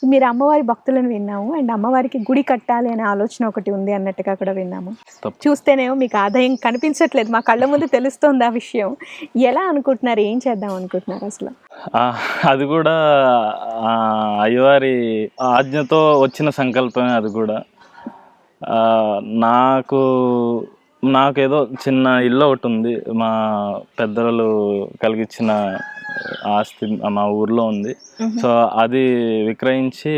So మీరు అమ్మవారి భక్తులను విన్నాము. అండ్ అమ్మవారికి గుడి కట్టాలి అనే ఆలోచన ఒకటి ఉంది అన్నట్టుగా కూడా విన్నాము. చూస్తేనేమో మీకు ఆదాయం కనిపించట్లేదు. మా కళ్ళ ముందు తెలుస్తోంది ఆ విషయం. ఎలా అనుకుంటున్నారు? ఏం చేద్దాం అనుకుంటున్నారు అసలు? అది కూడా అయ్యవారి ఆజ్ఞతో వచ్చిన సంకల్పమే అది కూడా. నాకు నాకేదో చిన్న ఇల్లు ఒకటి ఉంది. మా పెద్దలు కలిగించిన ఆస్తి మా ఊర్లో ఉంది. సో అది విక్రయించి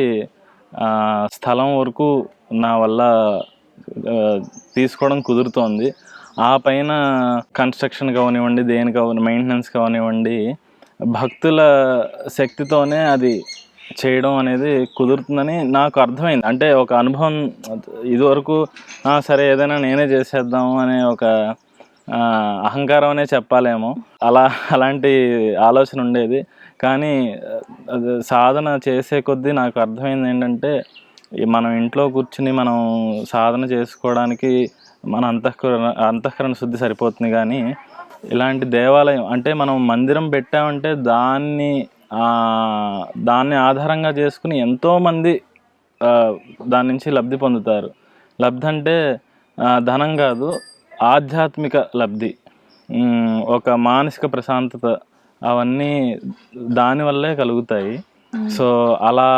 స్థలం వరకు నా వల్ల తీసుకోవడం కుదురుతోంది. ఆ పైన కన్స్ట్రక్షన్ కావనివ్వండి దేని కావని మెయింటెనెన్స్ కావనివ్వండి భక్తుల శక్తితోనే అది చేయడం అనేది కుదురుతుందని నాకు అర్థమైంది. అంటే ఒక అనుభవం ఇదివరకు సరే ఏదైనా నేనే చేసేద్దాం అనే ఒక అహంకారం అనే చెప్పాలేమో. అలా అలాంటి ఆలోచన ఉండేది. కానీ అది సాధన చేసే కొద్దీ నాకు అర్థమైంది ఏంటంటే ఈ మనం ఇంట్లో కూర్చుని మనం సాధన చేసుకోవడానికి మన అంతఃకరణ అంతఃకరణ శుద్ధి సరిపోతుంది. కానీ ఇలాంటి దేవాలయం అంటే మనం మందిరం పెట్టామంటే దాన్ని దాన్ని ఆధారంగా చేసుకుని ఎంతోమంది దాని నుంచి లబ్ధి పొందుతారు. లబ్ధి అంటే ధనం కాదు ఆధ్యాత్మిక లబ్ధి. ఒక మానసిక ప్రశాంతత అవన్నీ దానివల్లే కలుగుతాయి. సో అలా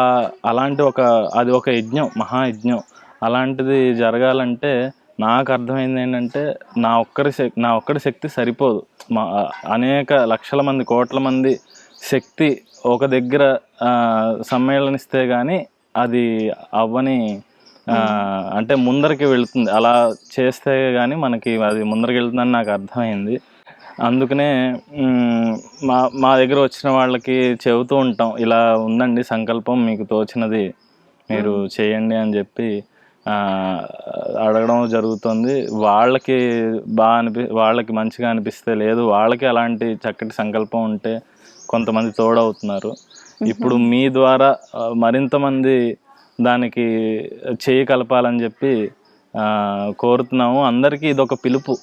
అలాంటి ఒక అది ఒక యజ్ఞం మహాయజ్ఞం అలాంటిది జరగాలంటే నాకు అర్థమైంది ఏంటంటే నా ఒక్కరి శక్ నా ఒక్కరి శక్తి సరిపోదు. మా అనేక లక్షల మంది కోట్ల మంది శక్తి ఒక దగ్గర సమ్మేళనిస్తే కానీ అది అవ్వని అంటే ముందరికి వెళుతుంది. అలా చేస్తే కానీ మనకి అది ముందరికి వెళ్తుందని నాకు అర్థమైంది. అందుకనే మ్, మా దగ్గర వచ్చిన వాళ్ళకి చెబుతూ ఉంటాం. ఇలా ఉందండి సంకల్పం మీకు తోచినది మీరు చేయండి అని చెప్పి. అడగడం జరుగుతుంది. వాళ్ళకి బాగా అనిపి వాళ్ళకి మంచిగా అనిపిస్తే లేదు. వాళ్ళకి అలాంటి చక్కటి సంకల్పం ఉంటే కొంతమంది తోడవుతున్నారు. ఇప్పుడు మీ ద్వారా మరింత మంది దానికి చేయి కలపాలని చెప్పి కోరుతున్నాము. అందరికీ ఇదొక పిలుపు.